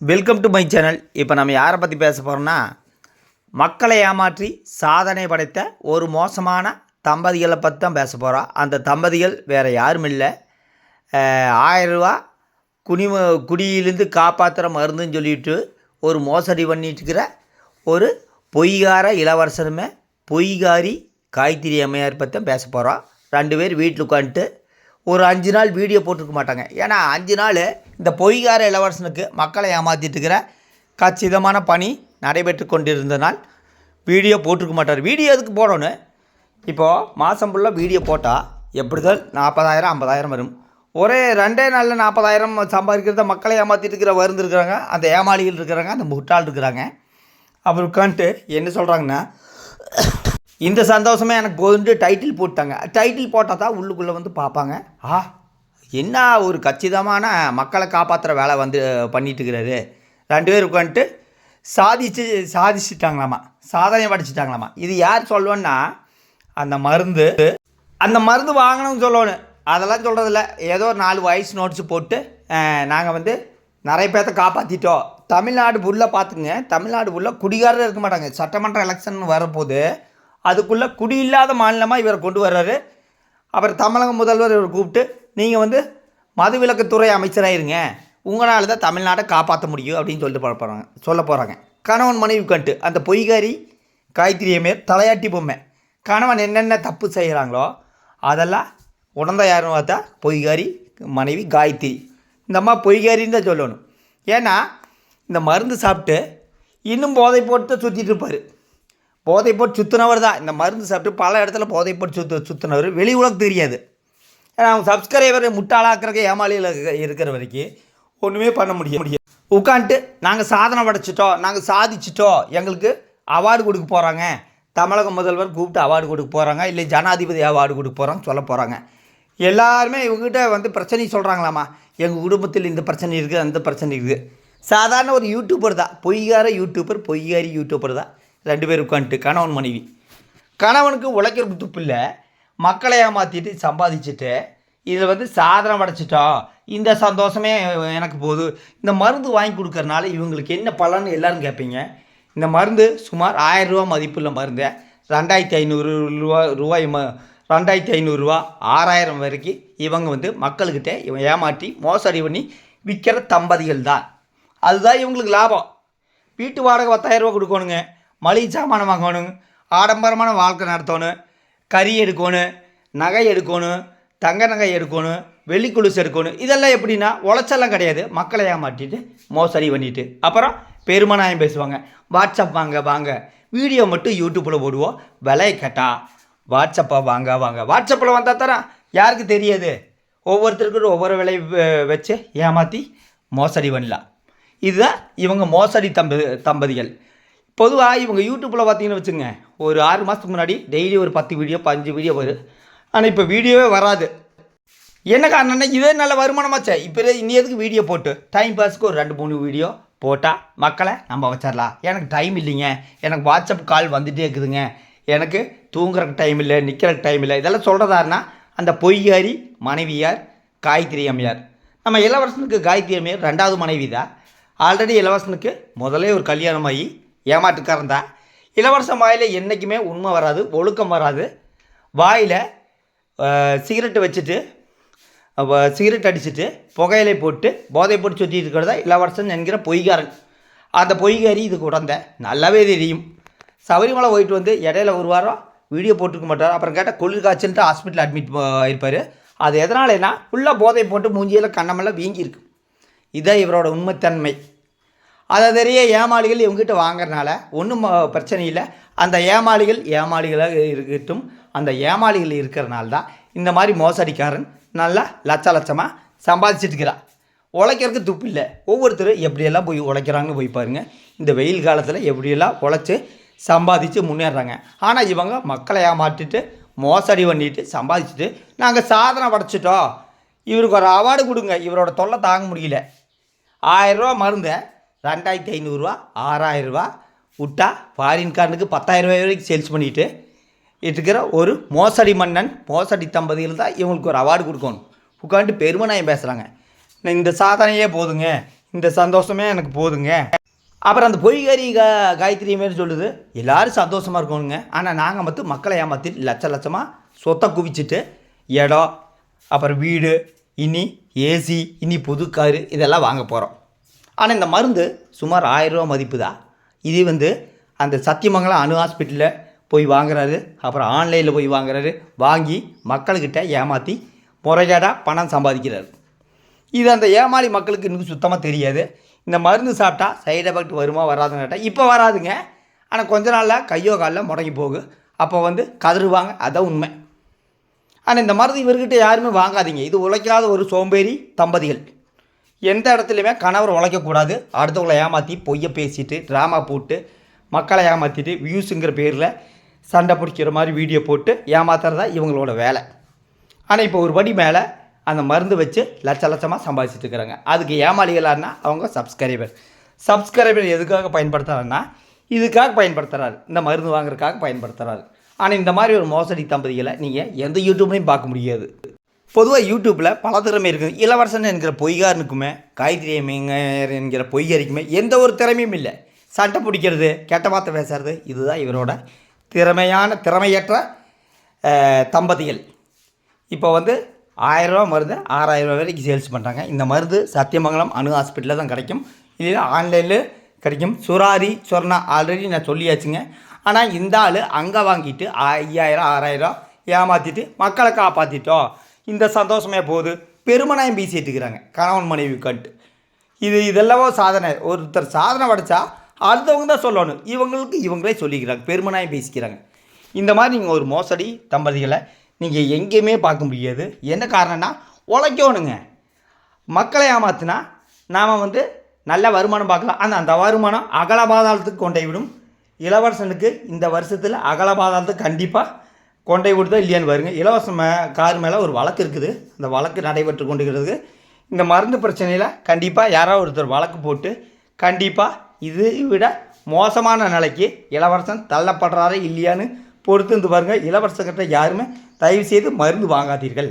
Welcome to my channel இப்போ நம்ம யாரை பற்றி பேச போகிறோம்னா மக்களை ஏமாற்றி சாதனை படைத்த ஒரு மோசமான தம்பதிகளை பற்றி தான் பேச போகிறோம் அந்த தம்பதிகள் வேறு யாரும் இல்லை. ஆயரூவா குனி குடியிலேருந்து காப்பாற்றுற மருந்துன்னு சொல்லிட்டு ஒரு மோசடி பண்ணிட்டு இருக்கிற ஒரு பொய்கார இளவரசருமே பொய்காரி காய்கறி அம்மையார் பற்றி தான் பேச போகிறோம் ரெண்டு பேர் வீட்டில் உட்காந்துட்டு ஒரு அஞ்சு நாள் வீடியோ போட்டிருக்க மாட்டாங்க. ஏன்னா அஞ்சு நாள் இந்த பொய்கார இளவரசனுக்கு மக்களை ஏமாற்றிட்டு இருக்கிற கச்சிதமான பணி நடைபெற்று கொண்டிருந்தனால் வீடியோ போட்டிருக்க மாட்டார். வீடியோ எதுக்கு போடணும் இப்போது மாதம் ஃபுல்லாக வீடியோ போட்டால் எப்படிதான் நாற்பதாயிரம் ஐம்பதாயிரம் வரும். ஒரே ரெண்டே நாளில் நாற்பதாயிரம் சம்பாதிக்கிறத மக்களை ஏமாற்றிட்டு இருக்கிற வருந்து இருக்கிறாங்க அந்த ஏமாளிகள் இருக்கிறாங்க அந்த முட்டாள் இருக்கிறாங்க. அப்புறம் உட்காந்துட்டு என்ன சொல்கிறாங்கன்னா இந்த சந்தோஷமே எனக்கு போதுன்ட்டு டைட்டில் போட்டாங்க டைட்டில் போட்டால் தான் உள்ளுக்குள்ளே வந்து பார்ப்பாங்க. ஆ என்ன ஒரு கச்சிதமான மக்களை காப்பாற்றுற வேலை வந்து பண்ணிகிட்டு இருக்கிறாரு ரெண்டு பேர் உட்காந்துட்டு சாதிச்சு சாதிச்சிட்டாங்களாமா? சாதனை படிச்சிட்டாங்களாமா? இது யார் சொல்லுவேன்னா அந்த மருந்து அந்த மருந்து வாங்கணும்னு சொல்லணும். அதெல்லாம் சொல்கிறதில்ல ஏதோ ஒரு நாலு வயசு நோட்ஸ் போட்டு நாங்கள் வந்து நிறைய பேர்த்த காப்பாற்றிட்டோம் தமிழ்நாடு ஃபுல்லாக பார்த்துங்க தமிழ்நாடு ஃபுல்லாக குடிகாரர் இருக்க மாட்டாங்க. சட்டமன்ற எலெக்ஷன் வரப்போது அதுக்குள்ளே குடி இல்லாத மாநிலமாக இவரை கொண்டு வர்றாரு. அப்புறம் தமிழக முதல்வர் இவர் கூப்பிட்டு நீங்கள் வந்து மதுவிலக்குத்துறை அமைச்சராக இருங்க. உங்களால் தான் தமிழ்நாட்டை காப்பாற்ற முடியும் அப்படின்னு சொல்லிட்டு போகிறாங்க சொல்ல போகிறாங்க கணவன் மனைவி கண்டு அந்த பொய்காரி காய்கறியமே தலையாட்டி பொம்மை. கணவன் என்னென்ன தப்பு செய்கிறாங்களோ அதெல்லாம் உடந்த யாருன்னு பார்த்தா பொய்காரி மனைவி காயத்ரி. இந்த அம்மா பொய்காரின்னு தான் சொல்லணும். ஏன்னா இந்த மருந்து சாப்பிட்டு இன்னும் போதை போட்டு தான் சுற்றிட்டு இருப்பார். போதை போட்டு சுற்றினவர் தான். இந்த மருந்து சாப்பிட்டு பல இடத்துல போதை போட்டு சுற்று சுற்றினவர் வெளி உலகம் தெரியாது. ஏன்னா அவங்க சப்ஸ்கிரைபர் முட்டாளாக்குறக்க ஏமாளியில் இருக்கிற வரைக்கும் ஒன்றுமே பண்ண முடிய முடியும் உட்காந்துட்டு நாங்கள் சாதனை படைச்சிட்டோம் நாங்கள் சாதிச்சிட்டோம் எங்களுக்கு அவார்டு கொடுக்க போகிறாங்க தமிழக முதல்வர் கூப்பிட்டு அவார்டு கொடுக்க போகிறாங்க இல்லை ஜனாதிபதி அவார்டு கொடுக்க போகிறாங்க சொல்ல போகிறாங்க எல்லாருமே இவங்ககிட்ட வந்து பிரச்சனை சொல்கிறாங்களாம்மா எங்கள் குடும்பத்தில் இந்த பிரச்சனை இருக்குது அந்த பிரச்சனை இருக்குது. சாதாரண ஒரு யூடியூபர் தான். பொய்யார யூடியூபர் பொய்யாரி யூடியூபர் தான். ரெண்டு பேர் உட்காந்துட்டு கணவன் மனைவி. கணவனுக்கு உழைக்கிறதுக்கு துப்பு இல்லை. மக்களை ஏமாற்றிட்டு சம்பாதிச்சுட்டு இதில் வந்து சாதனை படைச்சிட்டோம் இந்த சந்தோஷமே எனக்கு போதும் இந்த மருந்து வாங்கி கொடுக்கறனால இவங்களுக்கு என்ன பலன்னு எல்லோரும் கேட்பீங்க இந்த மருந்து சுமார் ஆயிரம் ரூபா மதிப்புள்ள மருந்து. ரெண்டாயிரத்தி ஐநூறு ரூபா ரூபாய் ம ரெண்டாயிரத்தி ஐநூறுரூவா ஆறாயிரம் வரைக்கும் இவங்க வந்து மக்கள்கிட்ட இவன் ஏமாற்றி மோசடி பண்ணி விற்கிற தம்பதிகள் தான். அதுதான் இவங்களுக்கு லாபம். வீட்டு வாடகை பத்தாயிரரூவா கொடுக்கணுங்க. மளிகை சாமானம் வாங்கணும். ஆடம்பரமான வாழ்க்கை நடத்தணும். கறி எடுக்கணும். நகை எடுக்கணும். தங்க நகை எடுக்கணும் வெள்ளி கொலுசு எடுக்கணும் இதெல்லாம் எப்படின்னா உழைச்செல்லாம் கிடையாது. மக்களை ஏமாற்றிட்டு மோசடி பண்ணிட்டு. அப்புறம் பெருமனாயம் பேசுவாங்க. வாட்ஸ்அப் வாங்க வாங்க. வீடியோ மட்டும் யூடியூப்பில் போடுவோம். விலையை கேட்டா வாட்ஸ்அப்பை வாங்க வாங்க. வாட்ஸ்அப்பில் வந்தால் தரேன் யாருக்கு தெரியாது? ஒவ்வொருத்தருக்கும் ஒவ்வொரு விலை வச்சு ஏமாற்றி மோசடி பண்ணலாம். இதுதான் இவங்க மோசடி தம்ப தம்பதிகள். பொதுவாக இவங்க யூடியூப்பில் பார்த்தீங்கன்னு வச்சுங்க ஒரு ஆறு மாதத்துக்கு முன்னாடி டெய்லி ஒரு பத்து வீடியோ பஞ்சு வீடியோ வரும். ஆனால் இப்போ வீடியோவே வராது. என்ன காரணம்னா இதே நல்ல வருமானமாச்சே. இப்போ இனி எதுக்கு வீடியோ போட்டு? டைம் பாஸ்க்கு ஒரு ரெண்டு மூணு வீடியோ போட்டால் மக்களை நம்ம வச்சிடலாம் எனக்கு டைம் இல்லைங்க. எனக்கு வாட்ஸ்அப் கால் வந்துகிட்டே இருக்குதுங்க. எனக்கு தூங்குறக்கு டைம் இல்லை நிற்கிறக்கு டைம் இல்லை. இதெல்லாம் சொல்கிறதாருன்னா அந்த பொய்யாரி மனைவியார் காயத்ரி அம்மையார். நம்ம இளவரசனுக்கு காயத்ரி அம்மையார் ரெண்டாவது மனைவி தான். ஆல்ரெடி இளவரசனுக்கு முதலே ஒரு கல்யாணம் ஆகி ஏமாட்டுக்காரன் தான். இளவரசன் வாயில் என்றைக்குமே உண்மை வராது ஒழுக்கம் வராது. வாயில் சிகரெட்டு வச்சுட்டு சிகரெட் அடிச்சுட்டு புகையிலை போட்டு போதை போட்டு சுற்றிட்டு இருக்கிறதா இளவரசன் என்கிற பொய்காரன். அந்த பொய்காரி இது உடந்த. நல்லாவே தெரியும். சபரிமலை போயிட்டு வந்து இடையில ஒரு வாரம் வீடியோ போட்டுக்க மாட்டார். அப்புறம் கேட்டால் குளிர் காய்ச்சல்ட்டு ஹாஸ்பிட்டல் அட்மிட் இருப்பார். அது எதனாலனா ஃபுல்லாக போதை போட்டு மூஞ்சியில் கண்ணமெல்லாம் வீங்கியிருக்கு இதுதான் இவரோட உண்மைத்தன்மை. அதை தெரிய ஏமாளிகள் இவங்ககிட்ட வாங்குறதுனால ஒன்றும் பிரச்சனை இல்லை. அந்த ஏமாளிகள் ஏமாளிகளாக இருக்கட்டும். அந்த ஏமாளிகள் இருக்கிறனால தான் இந்த மாதிரி மோசடிக்காரன் நல்லா லட்ச லட்சமாக சம்பாதிச்சிட்டு இருக்கிறான் உழைக்கிறதுக்கு துப்பு இல்லை. ஒவ்வொருத்தரும் எப்படியெல்லாம் போய் உழைக்கிறாங்கன்னு போய் பாருங்கள் இந்த வெயில் காலத்தில் எப்படியெல்லாம் உழைச்சி சம்பாதிச்சு முன்னேறுறாங்க ஆனால் இவங்க மக்களை ஏமாற்றிட்டு மோசடி பண்ணிட்டு சம்பாதிச்சுட்டு நாங்கள் சாதனை படைச்சிட்டோம். இவருக்கு ஒரு அவார்டு கொடுங்க. இவரோட தொல்லை தாங்க முடியல. ஆயிரரூவா மருந்தை ரெண்டாயிரத்தி ஐநூறுரூவா ஆறாயிரரூவா விட்டா ஃபாரின்காரனுக்கு பத்தாயிரம் ரூபாய் வரைக்கும் சேல்ஸ் பண்ணிவிட்டு இருக்கிற ஒரு மோசடி மன்னன் மோசடி தம்பதியில் தான் இவங்களுக்கு ஒரு அவார்டு கொடுக்கணும். உட்காந்துட்டு பெருமநாயம் பேசுகிறாங்க இந்த சாதனையே போதுங்க. இந்த சந்தோஷமே எனக்கு போதுங்க. அப்புறம் அந்த பொய்கறி கா காயத்ரி மாரி சொல்லுது. எல்லோரும் சந்தோஷமாக இருக்கணுங்க. ஆனால் நாங்கள் மட்டும் மக்களை ஏமாற்றி லட்ச லட்சமாக சொத்தை குவிச்சிட்டு இடம் அப்புறம் வீடு இனி ஏசி இனி புது காரு இதெல்லாம் வாங்க போகிறோம் ஆனால் இந்த மருந்து சுமார் ஆயிரம் ரூபா மதிப்பு தான் இது வந்து அந்த சத்தியமங்கலம் அணு ஹாஸ்பிட்டலில் போய் வாங்குறாரு. அப்புறம் ஆன்லைனில் போய் வாங்குறாரு. வாங்கி மக்கள்கிட்ட ஏமாற்றி முறைகேடாக பணம் சம்பாதிக்கிறாரு. இது அந்த ஏமாளி மக்களுக்கு இன்னும் சுத்தமாக தெரியாது. இந்த மருந்து சாப்பிட்டா சைடு எஃபெக்ட் வருமா வராதுன்னு கேட்டால் இப்போ வராதுங்க. ஆனால் கொஞ்ச நாளில் கையோ காலில் முடங்கி போகும் அப்போ வந்து கதறுவாங்க. அதான் உண்மை. ஆனால் இந்த மருந்து இவர்கிட்ட யாருமே வாங்காதீங்க. இது உழைக்காத ஒரு சோம்பேறி தம்பதிகள். எந்த இடத்துலையுமே கணவர் உழைக்கக்கூடாது. அடுத்தவங்களை ஏமாற்றி பொய்யை பேசிட்டு ட்ராமா போட்டு மக்களை ஏமாற்றிட்டு வியூஸுங்கிற பேரில் சண்டை பிடிக்கிற மாதிரி வீடியோ போட்டு ஏமாத்துறதா இவங்களோட வேலை. ஆனால் இப்போ ஒரு படி மேலே அந்த மருந்து வச்சு லட்ச லட்சமாக சம்பாதிச்சிட்டு இருக்கிறாங்க. அதுக்கு ஏமாளிகளான்னா அவங்க சப்ஸ்கிரைபர் சப்ஸ்கிரைபர் எதுக்காக பயன்படுத்துகிறாருன்னா இதுக்காக பயன்படுத்துகிறாரு இந்த மருந்து வாங்குறதுக்காக பயன்படுத்துகிறாரு ஆனால் இந்த மாதிரி ஒரு மோசடி தம்பதிகளை நீங்கள் எந்த யூடியூப்லையும் பார்க்க முடியாது. பொதுவாக யூடியூப்பில் பல திறமை இருக்குது இளவரசன் என்கிற பொய்காரனுக்குமே காயத்ரி என்கிற பொய்காரிக்குமே எந்த ஒரு திறமையும் இல்லை. சண்டை பிடிக்கிறது கெட்ட வார்த்தை பேசுறது இதுதான் இவரோட திறமையான திறமையற்ற தம்பதிகள். இப்போ வந்து ஆயிரரூவா மருந்து ஆறாயிரரூவா வரைக்கும் சேல்ஸ் பண்ணுறாங்க இந்த மருந்து சத்தியமங்கலம் அணு ஹாஸ்பிட்டலில் தான் கிடைக்கும். இல்லை ஆன்லைனில் கிடைக்கும். சுராரி சொர்ணா ஆல்ரெடி நான் சொல்லியாச்சுங்க. ஆனால் இந்த ஆள் அங்கே வாங்கிட்டு ஐயாயிரம் ஆறாயிரம் ஏமாற்றிட்டு மக்களை காப்பாற்றிட்டோம் இந்த சந்தோஷமே போகுது. பெருமனாயம் பேசிட்டு இருக்கிறாங்க கணவன் மனைவி கண்டு இது இதெல்லாமோ சாதனை. ஒருத்தர் சாதனை படைச்சா அடுத்தவங்க தான் சொல்லணும். இவங்களுக்கு இவங்களே சொல்லிக்கிறாங்க பெருமனாயம் பேசிக்கிறாங்க. இந்த மாதிரி நீங்கள் ஒரு மோசடி தம்பதிகளை நீங்கள் எங்கேயுமே பார்க்க முடியாது. என்ன காரணம்னா உழைக்கணுங்க. மக்களை ஏமாத்தினா நாம் வந்து நல்ல வருமானம் பார்க்கலாம். ஆனால் அந்த வருமானம் அகலபாதாளத்துக்கு கொண்டே கொண்டை விடும் இளவரசனுக்கு இந்த வருஷத்தில் அகலபாதாளத்துக்கு கண்டிப்பாக கொண்டை விடுதா இல்லையான்னு வருங்க இலவச மே கார் மேலே ஒரு வழக்கு இருக்குது. அந்த வழக்கு நடைபெற்று கொண்டு இந்த மருந்து பிரச்சனையில் கண்டிப்பாக யாராவது ஒருத்தர் வழக்கு போட்டு கண்டிப்பாக இதை விட மோசமான நிலைக்கு இளவரசன் தள்ளப்படுறாரா இல்லையான்னு பொறுத்து இருந்து பாருங்கள் இளவரசர்கிட்ட யாருமே தயவு செய்து மருந்து வாங்காதீர்கள்.